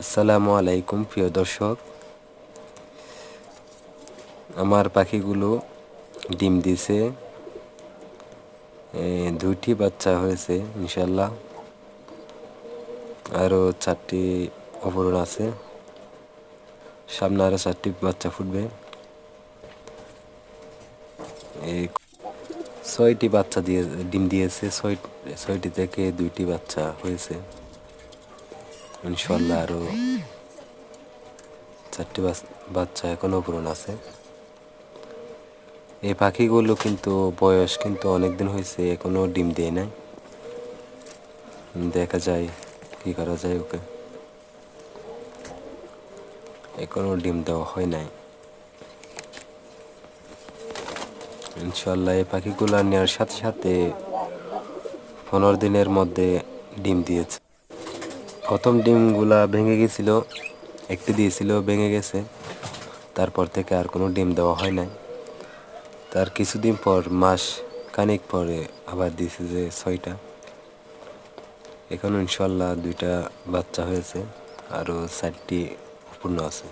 আসসালামু আলাইকুম, প্রিয় দর্শক। আমার পাখিগুলো ডিম দিছে। দুইটি বাচ্চা হয়েছে ইনশাল্লাহ আরও চারটি অপরণ আছে। সামনে আরও চারটি বাচ্চা ফুটবে। এই ছয়টি বাচ্চা দিয়ে, ডিম দিয়েছে। ছয়, ছয়টি থেকে দুইটি বাচ্চা হয়েছে। ইনশাল্লাহ আরও চারটি বাচ্চা এখনও পূরণ আছে। এই পাখিগুলো কিন্তু বয়স কিন্তু অনেক দিন হয়েছে, এখনও ডিম দেয় নাই। দেখা যায় কি করা যায় ওকে। এখনও ডিম দেওয়া হয় নাই। ইনশাল্লাহ এই পাখিগুলো নেওয়ার সাথে সাথে পনেরো দিনের মধ্যে ডিম দিয়েছে। প্রথম ডিমগুলা ভেঙে গেছিল, একটি দিয়েছিল, ভেঙে গেছে। তারপর থেকে আর কোনো ডিম দেওয়া হয় নাই। তার কিছুদিন পর, মাস খানিক পরে আবার দিয়েছে যে ছয়টা। এখন ইনশাল্লাহ দুইটা বাচ্চা হয়েছে, আরও চারটি পূর্ণ আছে।